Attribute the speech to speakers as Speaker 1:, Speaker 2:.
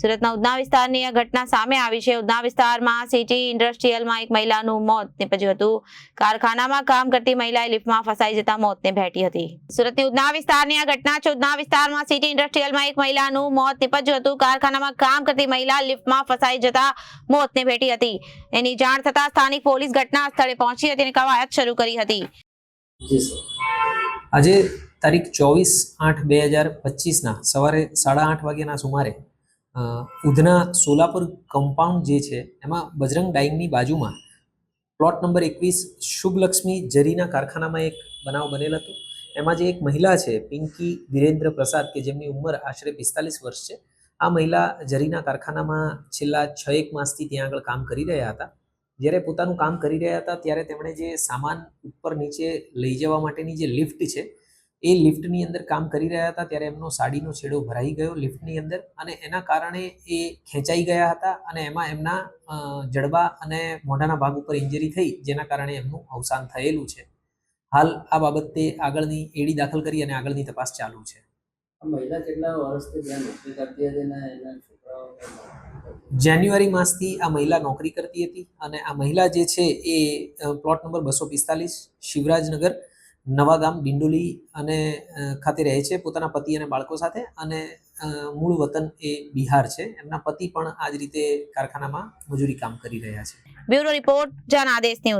Speaker 1: સુરતના ઉધના વિસ્તારની આ ઘટના સામે આવી છે. ઉધના વિસ્તારમાં સિટી ઇન્ડસ્ટ્રીયલમાં એક મહિલાનું મોત નીપજ્યું હતું. કારખાનામાં કામ કરતી મહિલાએ લિફ્ટમાં ફસાઈ જતા મોતને ભેટી હતી. સુરતની ઉધના વિસ્તારની આ ઘટના છે. ઉધના વિસ્તારમાં સિટી ઇન્ડસ્ટ્રીયલમાં એક મહિલાનું મોત નીપજ્યું હતું. કારખાનામાં કામ કરતી મહિલા લિફ્ટમાં ફસાઈ જતા મોતને ભેટી હતી. એની જાણ થતાં સ્થાનિક પોલીસ ઘટના સ્થળે પહોંચી હતી અને કવાયત શરૂ કરી હતી.
Speaker 2: આજે તારીખ ચોવીસ આઠ બે હજાર પચીસના સવારે સાડા આઠ વાગ્યાના સુમારે ઉધના સોલાપુર કમ્પાઉન્ડ જે છે, એમાં બજરંગ ડાઇંગની બાજુમાં પ્લોટ નંબર એકવીસ શુભલક્ષ્મી જરીના કારખાનામાં એક બનાવ બનેલ હતો. એમાં જે એક મહિલા છે, પિંકી વિરેન્દ્ર પ્રસાદ, કે જેમની ઉંમર આશરે પિસ્તાલીસ વર્ષ છે, આ મહિલા જરીના કારખાનામાં છેલ્લા છ એક માસથી ત્યાં આગળ કામ કરી રહ્યા હતા. જ્યારે પોતાનું કામ કરી રહ્યા હતા, ત્યારે તેમણે જે સામાન ઉપર નીચે લઈ જવા માટેની જે લિફ્ટ છે એ લિફ્ટની અંદર કામ કરી રહ્યા હતા ત્યારે એમનો સાડીનો છેડો ભરાઈ ગયો લિફ્ટની અંદર અને એના કારણે એ ખેંચાઈ ગયા હતા અને એમાં એમના જડબા અને મોઢાના ભાગ ઉપર ઇન્જરી થઈ જેના કારણે એમનું અવસાન થયેલું છે. હાલ આ બાબતે આગળની એડી દાખલ કરી અને આગળની તપાસ ચાલુ છે.
Speaker 3: મહિલા કેટલા વર્ષથી ત્યાં નોકરી કરતી હતી ને એના છોકરાઓ
Speaker 2: જાન્યુઆરી માસથી આ મહિલા નોકરી કરતી હતી અને આ મહિલા જે છે એ પ્લોટ નંબર બસો પિસ્તાલીસ શિવરાજનગર નવાગામ, ડિંડોલી અને ખાતે રહે છે પોતાના પતિ અને બાળકો સાથે અને મૂળ વતન એ બિહાર છે. એમના પતિ પણ આ જ રીતે કારખાનામાં મજૂરી કામ કરી રહ્યા છે.
Speaker 1: બ્યુરો રિપોર્ટ, જન આદેશ ન્યૂઝ.